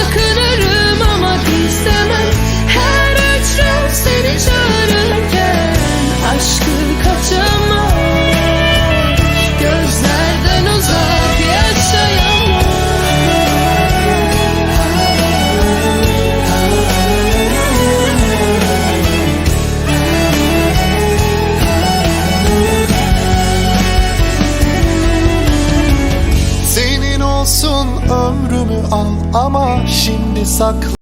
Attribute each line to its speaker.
Speaker 1: Aşkımı
Speaker 2: Senin olsun ömrümü al ama şimdi sakla